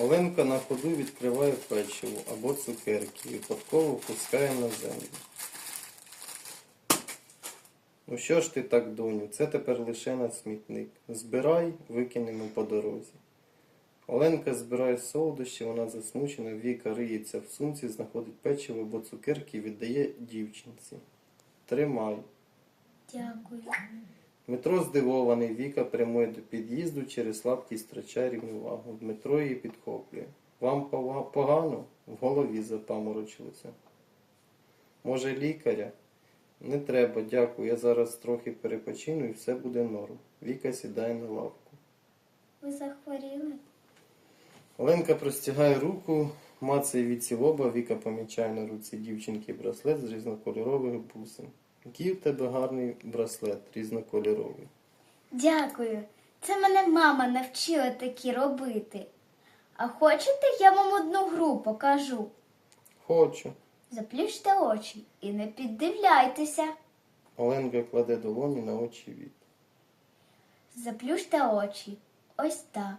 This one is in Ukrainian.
Оленка на ходу відкриває печиво або цукерки і випадково пускає на землю. Ну що ж ти так, доню, це тепер лише на смітник. Збирай, викинемо по дорозі. Оленка збирає солодощі, вона засмучена, Віка риється в сумці, знаходить печиво або цукерки і віддає дівчинці. Тримай. Дякую. Дмитро здивований, Віка прямує до під'їзду, через слабкість втрачає рівновагу. Дмитро її підхоплює. Вам погано? В голові запаморочилося. Може, лікаря? Не треба, дякую. Я зараз трохи перепочину і все буде норм. Віка сідає на лавку. Ви захворіли? Оленка простягає руку, мацає від лоба, Віка помічає на руці дівчинки браслет з різнокольорових бусин. Який у тебе гарний браслет різнокольоровий. Дякую. Це мене мама навчила такі робити. А хочете, я вам одну гру покажу? Хочу. Заплющте очі і не піддивляйтеся. Оленка кладе долоні на очі від. Заплющте очі. Ось так.